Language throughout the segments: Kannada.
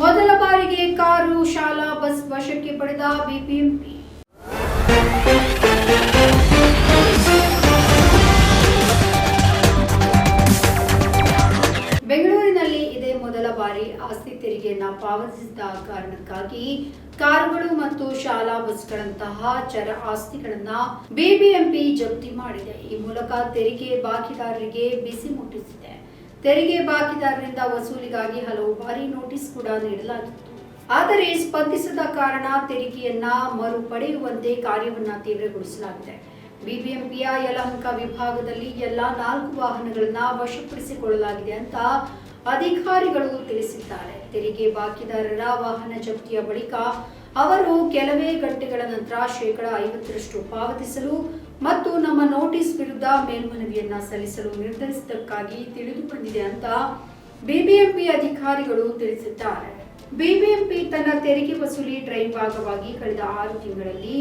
ಮೊದಲ ಬಾರಿಗೆ ಕಾರು, ಶಾಲಾ, ಬಸ್ ವಶಕ್ಕೆ ಪಡೆದ ಬಿಬಿಎಂಪಿ. ಬೆಂಗಳೂರಿನಲ್ಲಿ ಇದೇ ಮೊದಲ ಬಾರಿ ಆಸ್ತಿ ತೆರಿಗೆಯನ್ನ ಪಾವತಿಸಿದ ಕಾರಣಕ್ಕಾಗಿ ಕಾರುಗಳು ಮತ್ತು ಶಾಲಾ ಬಸ್ಗಳಂತಹ ಚರ ಆಸ್ತಿಗಳನ್ನ ಬಿಬಿಎಂಪಿ ಜಪ್ತಿ ಮಾಡಿದೆ. ಈ ಮೂಲಕ ತೆರಿಗೆ ಬಾಕಿದಾರರಿಗೆ ಬಿಸಿ ಮುಟ್ಟಿಸಿದೆ. ತೆರಿಗೆ ಬಾಕಿದಾರರಿಂದ ವಸೂಲಿಗಾಗಿ ಹಲವು ಬಾರಿ ನೋಟಿಸ್ ಕೂಡ ನೀಡಲಾಗಿತ್ತು. ಆದರೆ ಸ್ಪಂದಿಸದ ಕಾರಣ ತೆರಿಗೆಯನ್ನ ಮರು ಪಡೆಯುವಂತೆ ಕಾರ್ಯವನ್ನ ತೀವ್ರಗೊಳಿಸಲಾಗಿದೆ. ಬಿಬಿಎಂಪಿಯ ಯಲಹಂಕ ವಿಭಾಗದಲ್ಲಿ ಎಲ್ಲಾ ನಾಲ್ಕು ವಾಹನಗಳನ್ನ ವಶಪಡಿಸಿಕೊಳ್ಳಲಾಗಿದೆ ಅಂತ ಅಧಿಕಾರಿಗಳು ತಿಳಿಸಿದ್ದಾರೆ. ತೆರಿಗೆ ಬಾಕಿದಾರರ ವಾಹನ ಜಪ್ತಿಯ ಬಳಿಕ ಅವರು ಕೆಲವೇ ಗಂಟೆಗಳ ನಂತರ ಶೇಕಡ ಐವತ್ತರಷ್ಟು ಪಾವತಿಸಲು ಮತ್ತು ನಮ್ಮ ನೋಟಿಸ್ ವಿರುದ್ಧ ಮೇಲ್ಮನವಿಯನ್ನ ಸಲ್ಲಿಸಲು ನಿರ್ಧರಿಸಿದ್ದಕ್ಕಾಗಿ ತಿಳಿದು ಬಂದಿದೆ ಅಂತ ಬಿಬಿಎಂಪಿ ಅಧಿಕಾರಿಗಳು ತಿಳಿಸಿದ್ದಾರೆ. ಬಿಬಿಎಂಪಿ ತನ್ನ ತೆರಿಗೆ ವಸೂಲಿ ಡ್ರೈವ್ ಭಾಗವಾಗಿ ಕಳೆದ ಆರು ತಿಂಗಳಲ್ಲಿ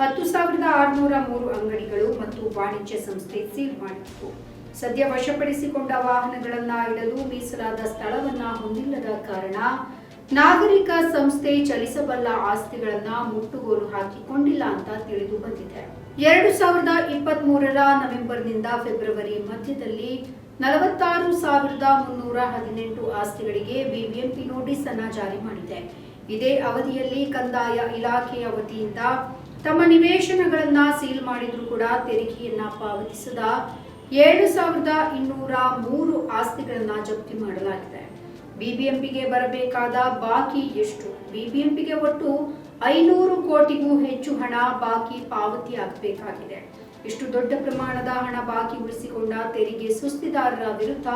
ಹತ್ತು ಸಾವಿರದ ಆರುನೂರ ಮೂರು ಅಂಗಡಿಗಳು ಮತ್ತು ವಾಣಿಜ್ಯ ಸಂಸ್ಥೆ ಸೀಲ್ ಮಾಡಿತ್ತು. ಸದ್ಯ ವಶಪಡಿಸಿಕೊಂಡ ವಾಹನಗಳನ್ನ ಇಡಲು ಮೀಸಲಾದ ಸ್ಥಳವನ್ನ ಹೊಂದಿಲ್ಲದ ಕಾರಣ ನಾಗರಿಕ ಸಂಸ್ಥೆ ಚಲಿಸಬಲ್ಲ ಆಸ್ತಿಗಳನ್ನ ಮುಟ್ಟುಗೋಲು ಹಾಕಿಕೊಂಡಿಲ್ಲ ಅಂತ ತಿಳಿದು ಬಂದಿದೆ. ಎರಡು ಸಾವಿರದ ಇಪ್ಪತ್ತ್ ಮೂರರ ನವೆಂಬರ್ನಿಂದ ಫೆಬ್ರವರಿ ಮಧ್ಯದಲ್ಲಿ ನಲವತ್ತಾರು ಸಾವಿರದ ಮುನ್ನೂರ ಹದಿನೆಂಟು ಆಸ್ತಿಗಳಿಗೆ ಬಿಬಿಎಂಪಿ ನೋಟಿಸ್ ಅನ್ನ ಜಾರಿ ಮಾಡಿದೆ. ಇದೇ ಅವಧಿಯಲ್ಲಿ ಕಂದಾಯ ಇಲಾಖೆಯ ವತಿಯಿಂದ ತಮ್ಮ ನಿವೇಶನಗಳನ್ನ ಸೀಲ್ ಮಾಡಿದ್ರು ಕೂಡ ತೆರಿಗೆಯನ್ನ ಪಾವತಿಸದ ಏಳು ಸಾವಿರದ ಇನ್ನೂರ ಮೂರು ಆಸ್ತಿಗಳನ್ನ ಜಪ್ತಿ ಮಾಡಲಾಗಿದೆ. ಬಿಬಿಎಂಪಿಗೆ ಬರಬೇಕಾದ ಬಾಕಿ ಎಷ್ಟು? ಬಿಬಿಎಂಪಿಗೆ ಒಟ್ಟು ಐನೂರು ಕೋಟಿಗೂ ಹೆಚ್ಚು ಹಣ ಬಾಕಿ ಪಾವತಿ ಆಗಬೇಕಾಗಿದೆ ಇಷ್ಟು ದೊಡ್ಡ ಪ್ರಮಾಣದ ಹಣ ಬಾಕಿ ಉಳಿಸಿಕೊಂಡ ತೆರಿಗೆ ಸುಸ್ತಿದಾರರ ವಿರುದ್ಧ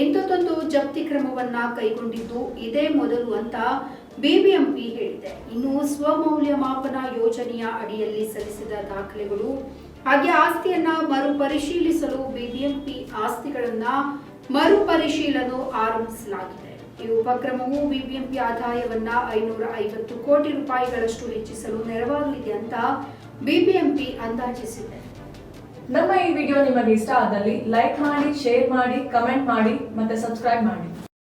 ಇಂಥದ್ದೊಂದು ಜಪ್ತಿ ಕ್ರಮವನ್ನ ಕೈಗೊಂಡಿದ್ದು ಇದೇ ಮೊದಲು ಅಂತ ಬಿಬಿಎಂಪಿ ಹೇಳಿದೆ. ಇನ್ನು ಸ್ವಮೌಲ್ಯಮಾಪನ ಯೋಜನೆಯ ಅಡಿಯಲ್ಲಿ ಸಲ್ಲಿಸಿದ ದಾಖಲೆಗಳು, ಹಾಗೆ ಆಸ್ತಿಯನ್ನ ಮರುಪರಿಶೀಲಿಸಲು ಬಿಬಿಎಂಪಿ ಆಸ್ತಿಗಳನ್ನ ಮರುಪರಿಶೀಲನೆ ಆರಂಭಿಸಲಾಗಿದೆ. ಈ ಉಪಕ್ರಮವು ಬಿಬಿಎಂಪಿ ಆದಾಯವನ್ನ ಐನೂರ ಐವತ್ತು ಕೋಟಿ ರೂಪಾಯಿಗಳಷ್ಟು ಹೆಚ್ಚಿಸಲು ನೆರವಾಗಲಿದೆ ಅಂತ ಬಿಬಿಎಂಪಿ ಅಂದಾಜಿಸಿದೆ. ನಮ್ಮ ಈ ವಿಡಿಯೋ ನಿಮಗೆ ಇಷ್ಟ ಆದಲ್ಲಿ ಲೈಕ್ ಮಾಡಿ, ಶೇರ್ ಮಾಡಿ, ಕಮೆಂಟ್ ಮಾಡಿ ಮತ್ತೆ ಸಬ್ಸ್ಕ್ರೈಬ್ ಮಾಡಿ.